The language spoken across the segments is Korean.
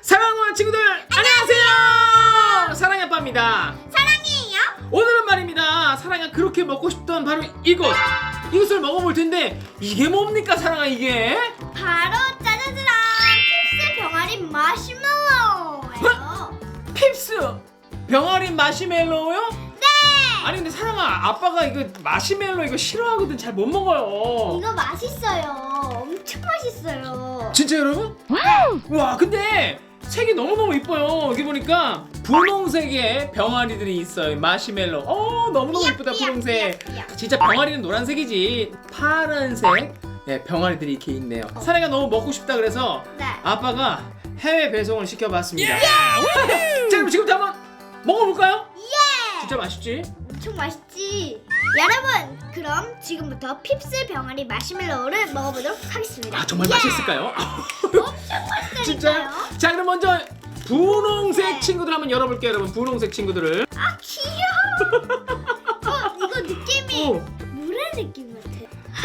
사랑하는 친구들 안녕하세요! 사랑의 아빠입니다. 사랑해요. 오늘은 말입니다. 사랑아 그렇게 먹고 싶던 바로 이것 이것을 먹어볼 텐데 이게 뭡니까 사랑아 이게? 바로 짜자자란 핍스 병아리 마시멜로예요. 핍스 병아리 마시멜로요? 네. 아니 근데 사랑아 아빠가 이거 마시멜로 이거 싫어하거든 잘 못 먹어요 이거 맛있어요. 엄청 맛있어요. 진짜 여러분? 와 근데 색이 너무너무 이뻐요 여기 보니까 분홍색의 병아리들이 있어요 마시멜로 어 너무너무 이쁘다 분홍색 삐약. 진짜 병아리는 노란색이지 파란색 네, 병아리들이 이렇게 있네요 사랑이가 너무 먹고 싶다 그래서 네. 아빠가 해외 배송을 시켜봤습니다 자 그럼 지금부터 한번 먹어볼까요? 예. 진짜 맛있지? 엄청 맛있지. 여러분, 그럼 지금부터 핍스 병아리 마시멜로우를 먹어보도록 하겠습니다. 아 정말 예. 맛있을까요? 엄청 맛있다니까요. 진짜요? 자 그럼 먼저 분홍색 네. 친구들 한번 열어볼게요 여러분 분홍색 친구들을 아 귀여워. 어, 이거 느낌이 오 물의 느낌 같아.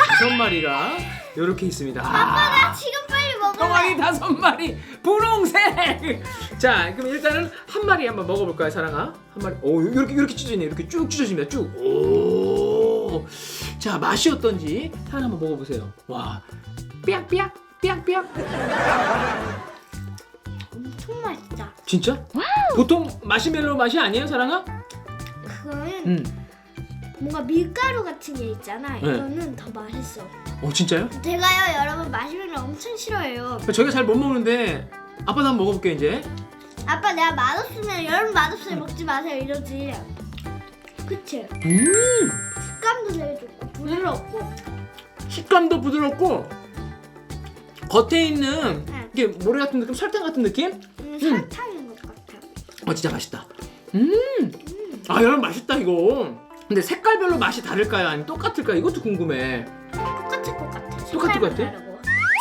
다섯 마리가 이렇게 있습니다. 아빠 나 지금 빨리 병아리 먹을래. 다섯 마리 분홍색. 자, 그럼 일단은 한 마리 한번 먹어볼까요, 사랑아? 한 마리. 오, 이렇게 이렇게 찢어지네. 이렇게 쭉 찢어집니다. 쭉. 오. 자, 맛이 어떤지 사랑 한번 먹어보세요. 와, 삐약삐약, 삐약삐약. 엄청 맛있다. 진짜? 보통 마시멜로 맛이 아니에요, 사랑아? 그거는 음. 뭔가 밀가루 같은 게 있잖아. 네. 이거는 더 맛있어. 어, 진짜요? 제가요 여러분 마시멜로 엄청 싫어해요. 저희가 잘 못 먹는데 아빠도 한번 먹어볼게요, 이제. 아빠 내가 맛없으면 여러분 맛없으면 먹지 마세요 이러지. 그치? 음. 식감도 되게 좋고 부드럽고. 식감도 부드럽고 겉에 있는 네. 이게 모래 같은 느낌, 설탕 같은 느낌? 음, 설탕인 것 같아. 어 진짜 맛있다. 음. 아 여러분 맛있다 이거. 근데 색깔별로 맛이 다를까요? 아니면 똑같을까요? 이것도 궁금해. 똑같을 것 같아. 똑같을 것 색깔만 같아? 다르고.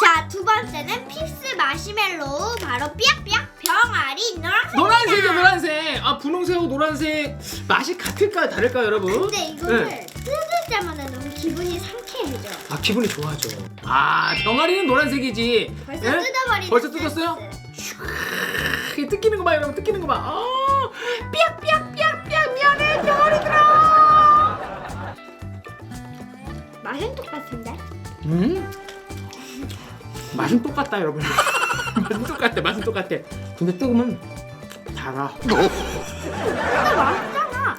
자, 두 번째는 핍스 마시멜로우 바로 삐약삐약 병아리 노란색. 노란색이요 노란색. 아 분홍색하고 노란색 맛이 같을까요? 다를까요 여러분? 근데 이거를 네. 뜯을 때마다 너무 기분이 상쾌해져. 아 기분이 좋아져. 아 병아리는 노란색이지. 벌써 예? 뜯어버리는 벌써 뜯었어요? 이 뜯기는 거봐 여러분 뜯기는 거 봐. 아 삐약삐약삐약삐약 미안해 병아리들아. 맛은 똑같은데? 음? 맛은 똑같다 여러분 맛은 똑같아 맛은 똑같아 근데 뜨거면 달아 맛있잖아.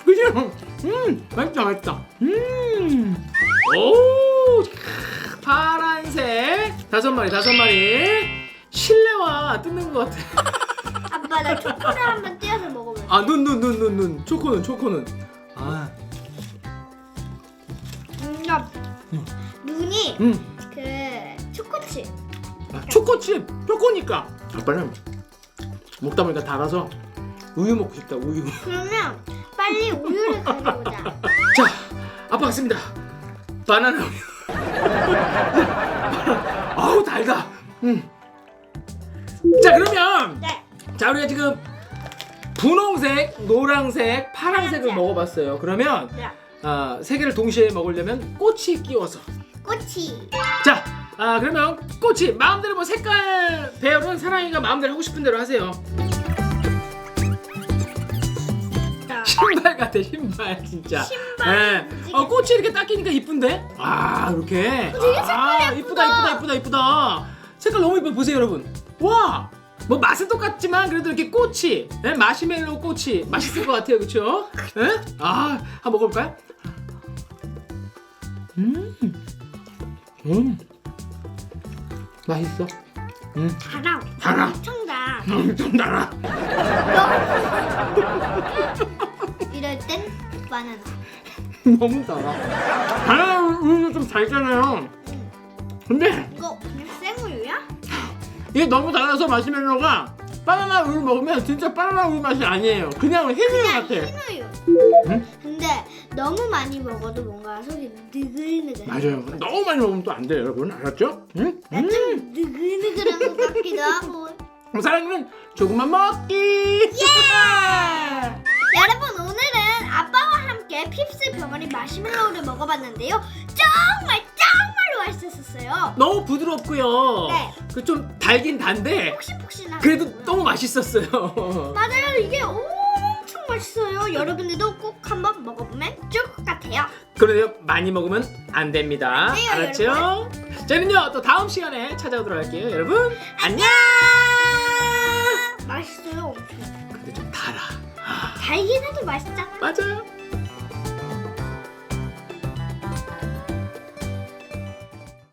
그죠? 음 맛있다 맛있다 음오 파란색 다섯 마리 다섯 마리 실내화 뜯는 것 같아 아빠 나 초코를 한번 띄어서 먹어볼래. 아 눈 눈 눈 눈 눈 초코는 초코는 아 음, 나 음. 눈이 음. 그 초코칩. 초코니까 아빠는 먹다 보니까 달아서 우유 먹고 싶다 우유 그러면 빨리 우유를 가져오자. 자, 아빠 갔습니다. 바나나 우유. 아우 달다. 음. 자 그러면 네. 자 우리가 지금 분홍색, 노란색, 파란색을 파란색. 먹어봤어요. 그러면 네. 아, 세 개를 동시에 먹으려면 꼬치 끼워서. 꼬치. 자, 아 그러면 꼬치 마음대로 뭐 색깔 배열은 사랑이가 마음대로 하고 싶은 대로 하세요. 신발 같아 신발 진짜. 신발. 예. 어 꽃이 이렇게 딱 끼니까 이쁜데? 아 이렇게. 되게 색깔이 아. 이쁘다 이쁘다 이쁘다 이쁘다. 색깔 너무 이뻐 보세요 여러분. 와. 뭐 맛은 똑같지만 그래도 이렇게 꼬치, 예? 마시멜로 꼬치 맛있을 것 같아요, 그렇죠? 예? 아, 한번 먹어볼까요? 음, 음, 맛있어. 음, 달아. 달아. 엄청 달아. 엄청 달아. 이럴 땐 바나나. 너무 달아. 바나나 우유는 좀 달잖아요. 근데 이거 그냥 생우유야? 이게 너무 달아서 마시멜로가 바나나 우유 먹으면 진짜 바나나 우유 맛이 아니에요. 그냥 흰우유 그냥 같아. 흰우유. 응? 근데 너무 많이 먹어도 뭔가 속이 느글느글. 맞아요. 너무 많이 먹으면 또 안 돼요, 여러분. 알았죠? 응? 음. 좀 느글느글한 것 같기도 하고. 그럼 사랑이는 조금만 먹기. 예! 여러분 오늘은 아빠와 함께 핍스 병아리 마시멜로우를 먹어봤는데요. 정말 너무 부드럽고요. 네. 그 좀 달긴 단데 폭신폭신한. 그래도 너무 맛있었어요. 맞아요. 이게 엄청 맛있어요. 여러분들도 꼭 한번 먹어보면 좋을 것 같아요. 그런데요 많이 먹으면 안 됩니다. 네, 알았죠? 저희는요 또 다음 시간에 찾아오도록 할게요. 여러분 안녕. 맛있어요. 엄청. 근데 좀 달아. 달긴 해도 맛있잖아. 맞아요.